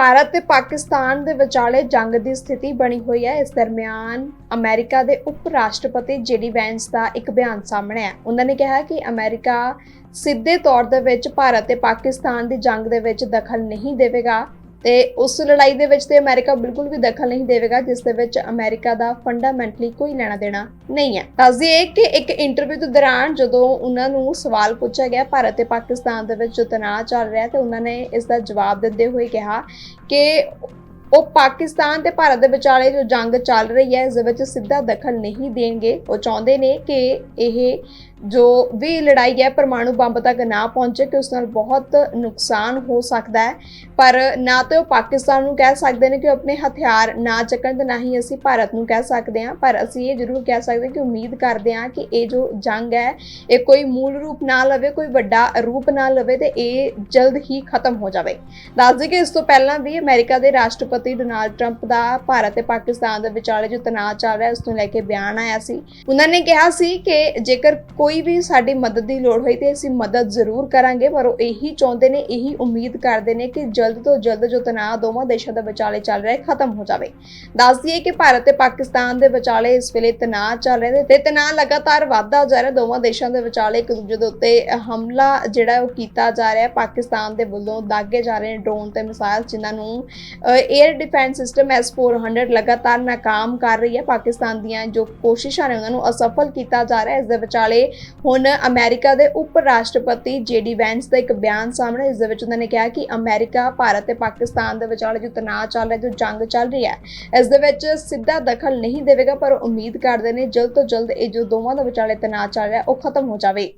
ਭਾਰਤ ਤੇ ਪਾਕਿਸਤਾਨ ਦੇ ਵਿਚਾਲੇ ਜੰਗ ਦੀ ਸਥਿਤੀ ਬਣੀ ਹੋਈ ਹੈ। ਇਸ ਦਰਮਿਆਨ ਅਮਰੀਕਾ ਦੇ ਉਪ ਰਾਸ਼ਟਰਪਤੀ ਜੇਡੀ ਵੈਂਸ ਦਾ ਇੱਕ ਬਿਆਨ ਸਾਹਮਣੇ ਆਇਆ। ਉਹਨਾਂ ਨੇ ਕਿਹਾ ਕਿ ਅਮਰੀਕਾ ਸਿੱਧੇ ਤੌਰ ਦੇ ਵਿੱਚ ਭਾਰਤ ਤੇ ਪਾਕਿਸਤਾਨ ਦੀ ਜੰਗ ਦੇ ਵਿੱਚ ਦਖਲ ਨਹੀਂ ਦੇਵੇਗਾ। ਤੇ ਉਸ ਲੜਾਈ ਦੇ ਵਿੱਚ ਤੇ ਅਮਰੀਕਾ ਬਿਲਕੁਲ ਵੀ ਦਖਲ ਨਹੀਂ ਦੇਵੇਗਾ, ਜਿਸ ਦੇ ਵਿੱਚ ਅਮਰੀਕਾ ਦਾ ਫੰਡਾਮੈਂਟਲੀ ਕੋਈ ਲੈਣਾ ਦੇਣਾ ਨਹੀਂ ਹੈ। ਦੱਸਦੀ ਹੈ ਕਿ ਇੱਕ ਇੰਟਰਵਿਊ ਦੇ ਦੌਰਾਨ ਜਦੋਂ ਉਹਨਾਂ ਨੂੰ ਸਵਾਲ ਪੁੱਛਿਆ ਗਿਆ, ਭਾਰਤ ਤੇ ਪਾਕਿਸਤਾਨ ਦੇ ਵਿੱਚ ਜੋ ਤਣਾਅ ਚੱਲ ਰਿਹਾ ਤੇ ਉਹਨਾਂ ਨੇ ਇਸ ਦਾ ਜਵਾਬ ਦਿੰਦੇ ਹੋਏ ਕਿਹਾ ਕਿ ਉਹ ਪਾਕਿਸਤਾਨ ਤੇ ਭਾਰਤ ਦੇ ਵਿਚਾਲੇ ਜੋ ਜੰਗ ਚੱਲ ਰਹੀ ਹੈ, ਇਸ ਦੇ ਵਿੱਚ ਸਿੱਧਾ ਦਖਲ ਨਹੀਂ ਦੇਣਗੇ। ਉਹ ਚਾਹੁੰਦੇ ਨੇ ਕਿ ਇਹ ਜੋ ਵੀ ਲੜਾਈ ਹੈ, ਪਰਮਾਣੂ ਬੰਬ ਤੱਕ ਨਾ ਪਹੁੰਚੇ ਕਿ ਉਸ ਨਾਲ ਬਹੁਤ ਨੁਕਸਾਨ ਹੋ ਸਕਦਾ ਹੈ। ਪਰ ਨਾ ਤੇ ਉਹ ਪਾਕਿਸਤਾਨ ਨੂੰ ਕਹਿ ਸਕਦੇ ਨੇ ਕਿ ਆਪਣੇ ਹਥਿਆਰ ਨਾ ਚੱਕਣ ਤੇ ਨਾ ਹੀ ਅਸੀਂ ਭਾਰਤ ਨੂੰ ਕਹਿ ਸਕਦੇ ਹਾਂ। ਪਰ ਅਸੀਂ ਇਹ ਜ਼ਰੂਰ ਕਹਿ ਸਕਦੇ ਹਾਂ ਕਿ ਉਮੀਦ ਕਰਦੇ ਹਾਂ ਕਿ ਇਹ ਜੋ ਜੰਗ ਹੈ, ਇਹ ਕੋਈ ਮੂਲ ਰੂਪ ਨਾ ਲਵੇ, ਕੋਈ ਵੱਡਾ ਰੂਪ ਨਾ ਲਵੇ ਤੇ ਇਹ ਜਲਦ ਹੀ ਖਤਮ ਹੋ ਜਾਵੇ। ਦੱਸ ਦਈਏ ਕਿ ਇਸ ਤੋਂ ਪਹਿਲਾਂ ਵੀ ਅਮਰੀਕਾ ਦੇ ਰਾਸ਼ਟਰਪਤੀ ਡੋਨਾਲਡ ਟਰੰਪ ਦਾ ਭਾਰਤ ਤੇ ਪਾਕਿਸਤਾਨ ਦੇ ਵਿਚਾਲੇ ਜੋ ਤਣਾਅ ਚੱਲ ਰਿਹਾ ਉਸ ਨੂੰ ਲੈ ਕੇ ਬਿਆਨ ਆਇਆ ਸੀ। ਉਹਨਾਂ ਨੇ ਕਿਹਾ ਸੀ ਕਿ ਜੇਕਰ ਕੋਈ ਕੋਈ ਵੀ ਸਾਡੀ ਮਦਦ ਦੀ ਲੋੜ ਹੋਈ ਤੇ ਅਸੀਂ ਮਦਦ ਜ਼ਰੂਰ ਕਰਾਂਗੇ, ਪਰ ਉਹ ਇਹੀ ਚਾਹੁੰਦੇ ਨੇ, ਇਹੀ ਉਮੀਦ ਕਰਦੇ ਨੇ ਕਿ ਜਲਦ ਤੋਂ ਜਲਦ ਜੋ ਤਣਾਅ ਦੋਵਾਂ ਦੇਸ਼ਾਂ ਦੇ ਵਿਚਾਲੇ ਚੱਲ ਰਿਹਾ ਹੈ, ਖਤਮ ਹੋ ਜਾਵੇ। ਦੱਸ ਦਈਏ ਕਿ ਭਾਰਤ ਤੇ ਪਾਕਿਸਤਾਨ ਦੇ ਵਿਚਾਲੇ ਇਸ ਵੇਲੇ ਤਣਾਅ ਚੱਲ ਰਿਹਾ ਹੈ ਤੇ ਤਣਾਅ ਲਗਾਤਾਰ ਵਧਦਾ ਜਾ ਰਿਹਾ, ਦੋਵਾਂ ਦੇਸ਼ਾਂ ਦੇ ਵਿਚਾਲੇ ਇੱਕ ਦੂਜੇ ਦੇ ਉੱਤੇ ਹਮਲਾ ਜਿਹੜਾ ਉਹ ਕੀਤਾ ਜਾ ਰਿਹਾ ਹੈ। ਪਾਕਿਸਤਾਨ ਦੇ ਵੱਲੋਂ ਦਾਗੇ ਜਾ ਰਹੇ ਨੇ ਡਰੋਨ ਤੇ ਮਿਸਾਈਲ ਜਿਨ੍ਹਾਂ ਨੂੰ 에ਅਰ ਡਿਫੈਂਸ ਸਿਸਟਮ S400 ਲਗਾਤਾਰ ਨਾਕਾਮ ਕਰ ਰਹੀ ਹੈ। ਪਾਕਿਸਤਾਨ ਦੀਆਂ ਜੋ ਕੋਸ਼ਿਸ਼ਾਂ ਨੇ ਉਹਨਾਂ ਨੂੰ ਅਸਫਲ ਕੀਤਾ ਜਾ ਰਿਹਾ ਹੈ, ਇਸ ਦੇ ਵਿਚਾਲੇ ਹੁਣ ਅਮਰੀਕਾ ਦੇ ਉਪ ਰਾਸ਼ਟਰਪਤੀ ਜੇਡੀ ਵੈਂਸ ਦਾ ਇੱਕ ਬਿਆਨ ਸਾਹਮਣੇ ਇਸ ਦੇ ਵਿੱਚ ਉਹਨਾਂ ਨੇ ਕਿਹਾ ਕਿ ਅਮਰੀਕਾ, ਭਾਰਤ ਤੇ ਪਾਕਿਸਤਾਨ ਦੇ ਵਿਚਾਲੇ ਜੋ ਤਣਾਅ ਚੱਲ ਰਿਹਾ, ਜੋ ਜੰਗ ਚੱਲ ਰਹੀ ਹੈ, ਇਸ ਦੇ ਵਿੱਚ ਸਿੱਧਾ ਦਖਲ ਨਹੀਂ ਦੇਵੇਗਾ, ਪਰ ਉਮੀਦ ਕਰਦੇ ਨੇ ਜਲਦ ਤੋਂ ਜਲਦ ਇਹ ਜੋ ਦੋਵਾਂ ਦੇ ਵਿਚਾਲੇ ਤਣਾਅ ਚੱਲ ਰਿਹਾ, ਉਹ ਖਤਮ ਹੋ ਜਾਵੇ।